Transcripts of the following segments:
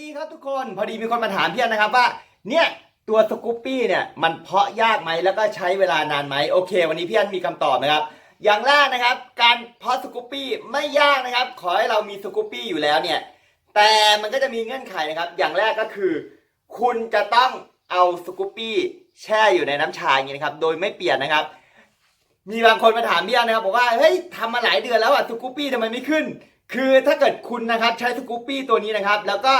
ดีครับทุกคนพอดีมีคนมาถามพี่อันนะครับว่า เนี่ยตัวสกูปปี้เนี่ยมันเพาะยากไหมแล้วก็ใช้เวลานานไหมโอเค วันนี้พี่อันมีคำตอบนะครับ อย่างแรกนะครับ การเพาะสกูปปี้ไม่ยากนะครับ ขอให้เรามีสกูปปี้อยู่แล้วเนี่ยแต่มันก็จะมีเงื่อนไขนะครับ อย่างแรกก็คือ คุณจะต้องเอาสกูปปี้แช่อยู่ในน้ำชาอย่างนี้นะครับ โดยไม่เปลี่ยนนะครับ มีบางคนมาถามพี่อันนะครับบอกว่าเฮ้ยทำมาหลายเดือนแล้วอะสกูปปี้ทำไมไม่ขึ้น คือถ้าเกิดคุณนะครับใช้สกูปปี้ตัวนี้นะครับ แล้วก็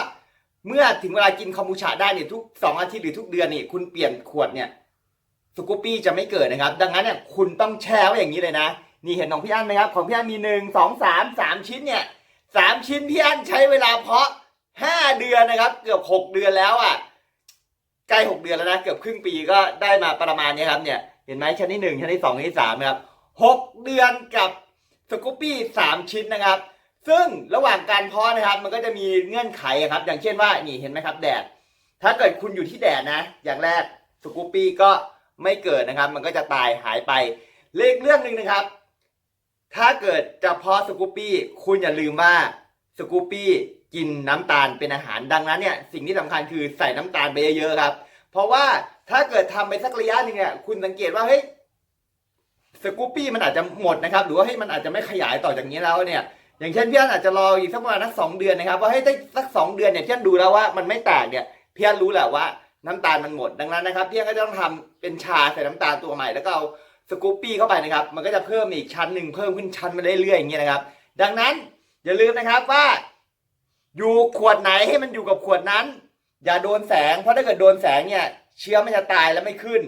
เมื่อถึงเวลากินคอมบูชาได้เนี่ยทุก2องอาทิตย์หรือทุกเดือนนี่คุณเปลี่ยนขวดเนี่ยสกูปี้จะไม่เกิดนะครับ ดังนั้นเนี่ยคุณต้องแช่ไว้อย่างนี้เลยนะ นี่เห็นของพี่อั้นไหมครับ ของพี่อั้นมีหนึ่งสองสามสามชิ้นเนี่ยสามชิ้นพี่อั้นใช้เวลาเพาะห้าเดือนนะครับ เกือบหกเดือนแล้วอะใกล้หกเดือนแล้วนะเกือบครึ่งปีก็ได้มาประมาณนี้ครับเนี่ยเห็นไหมชั้นที่หนึ่งชั้นที่สองชั้นที่สามครับหกเดือนกับสกูปี้สามชิ้นนะครับ ซึ่งระหว่างการเพาะนะครับ มันก็จะมีเงื่อนไขครับ อย่างเช่นว่านี่เห็นไหมครับ แดด ถ้าเกิดคุณอยู่ที่แดดนะ อย่างแรกสกูปปี้ก็ไม่เกิดนะครับ มันก็จะตายหายไปเลขเรื่องหนึ่งนะครับ ถ้าเกิดจะเพาะสกูปปี้คุณอย่าลืมว่าสกูปปี้กินน้ำตาลเป็นอาหารดังนั้นเนี่ยสิ่งที่สำคัญคือใส่น้ำตาลไปเยอะๆครับ เพราะว่าถ้าเกิดทำไปสักระยะหนึ่งเนี่ยคุณสังเกตว่าเฮ้ยสกูปปี้มันอาจจะหมดนะครับ หรือว่าเฮ้ยมันอาจจะไม่ขยายต่อจากนี้แล้วเนี่ย อย่างเช่นพี่อันอาจจะรออีกสักประมาณนักสองเดือนนะครับว่าให้ได้สักสองเดือนเนี่ยพี่อันดูแล้วว่ามันไม่แตกเนี่ยพี่อันรู้แหละว่าน้ำตาลมันหมดดังนั้นนะครับพี่อันก็จะต้องทำเป็นชาใส่น้ำตาลตัวใหม่แล้วก็เอาสกูปปี้เข้าไปนะครับ มันก็จะเพิ่มอีกชั้นหนึ่งเพิ่มขึ้นชั้นมาเรื่อยๆอย่างเงี้ยนะครับ ดังนั้นอย่าลืมนะครับว่า อยู่ขวดไหนให้มันอยู่กับขวดนั้น อย่าโดนแสง เพราะถ้าเกิดโดนแสงเนี่ยเชื้อมันจะตายแล้วไม่ขึ้น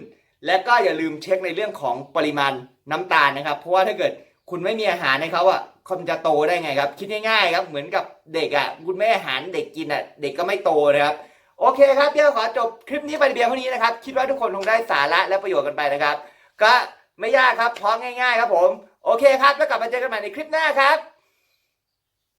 และก็อย่าลืมเช็คในเรื่องของปริมาณน้ำตาลนะครับ เพราะว่าถ้าเกิด คุณไม่มีอาหารให้เขาอะเขาจะโตได้ไงครับ คิดง่ายๆครับ เหมือนกับเด็กอะ คุณไม่อาหารเด็กกินอะ เด็กก็ไม่โตนะครับ โอเคครับเดี๋ยวขอจบคลิปนี้ไปเพียงเท่านี้นะครับ คิดว่าทุกคนคงได้สาระและประโยชน์กันไปนะครับ ก็ไม่ยากครับพราะง่าย ๆ ครับผม โอเคครับ แล้วกลับมาเจอกันใหม่ในคลิปหน้าครับ